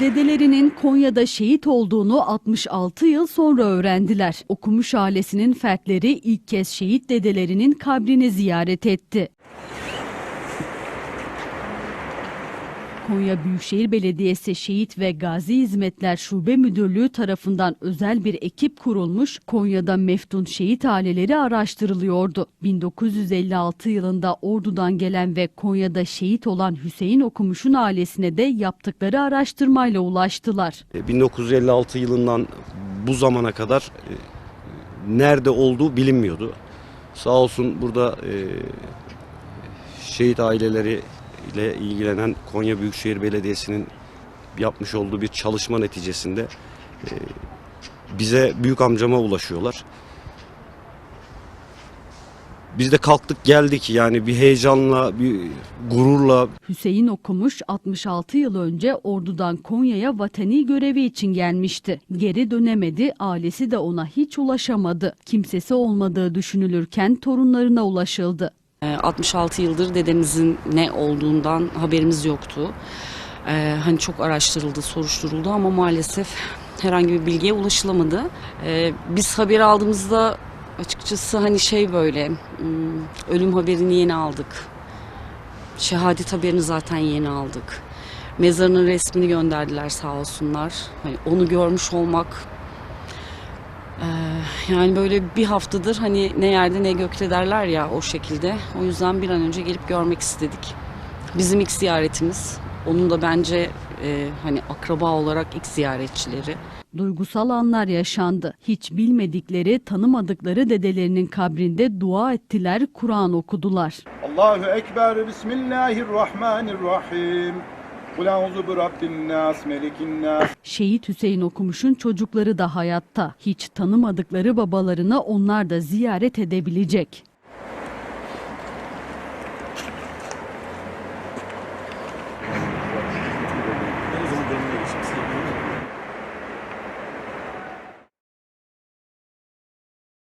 Dedelerinin Konya'da şehit olduğunu 66 yıl sonra öğrendiler. Okumuş ailesinin fertleri ilk kez şehit dedelerinin kabrini ziyaret etti. Konya Büyükşehir Belediyesi Şehit ve Gazi Hizmetler Şube Müdürlüğü tarafından özel bir ekip kurulmuş, Konya'da meftun şehit aileleri araştırılıyordu. 1956 yılında Ordu'dan gelen ve Konya'da şehit olan Hüseyin Okumuş'un ailesine de yaptıkları araştırmayla ulaştılar. E, 1956 yılından bu zamana kadar e, nerede olduğu bilinmiyordu. Sağ olsun burada e, şehit aileleri ile ilgilenen Konya Büyükşehir Belediyesi'nin yapmış olduğu bir çalışma neticesinde e, bize büyük amcama ulaşıyorlar. Biz de kalktık geldik yani bir heyecanla, bir gururla Hüseyin Okumuş 66 yıl önce Ordu'dan Konya'ya vatani görevi için gelmişti. Geri dönemedi, ailesi de ona hiç ulaşamadı. Kimsesi olmadığı düşünülürken torunlarına ulaşıldı. Ee, 66 yıldır dedemizin ne olduğundan haberimiz yoktu. Ee, hani çok araştırıldı, soruşturuldu ama maalesef herhangi bir bilgiye ulaşılamadı. Ee, biz haberi aldığımızda açıkçası hani şey böyle hmm, ölüm haberini yeni aldık. Şehadet haberini zaten yeni aldık. Mezarının resmini gönderdiler sağ olsunlar. Hani onu görmüş olmak ee, yani böyle bir haftadır hani ne yerde ne gökte derler ya o şekilde. O yüzden bir an önce gelip görmek istedik. Bizim ilk ziyaretimiz. Onun da bence e, hani akraba olarak ilk ziyaretçileri. Duygusal anlar yaşandı. Hiç bilmedikleri, tanımadıkları dedelerinin kabrinde dua ettiler, Kur'an okudular. Allahu Ekber, Bismillahirrahmanirrahim. Şehit Hüseyin Okumuş'un çocukları da hayatta. Hiç tanımadıkları babalarını onlar da ziyaret edebilecek.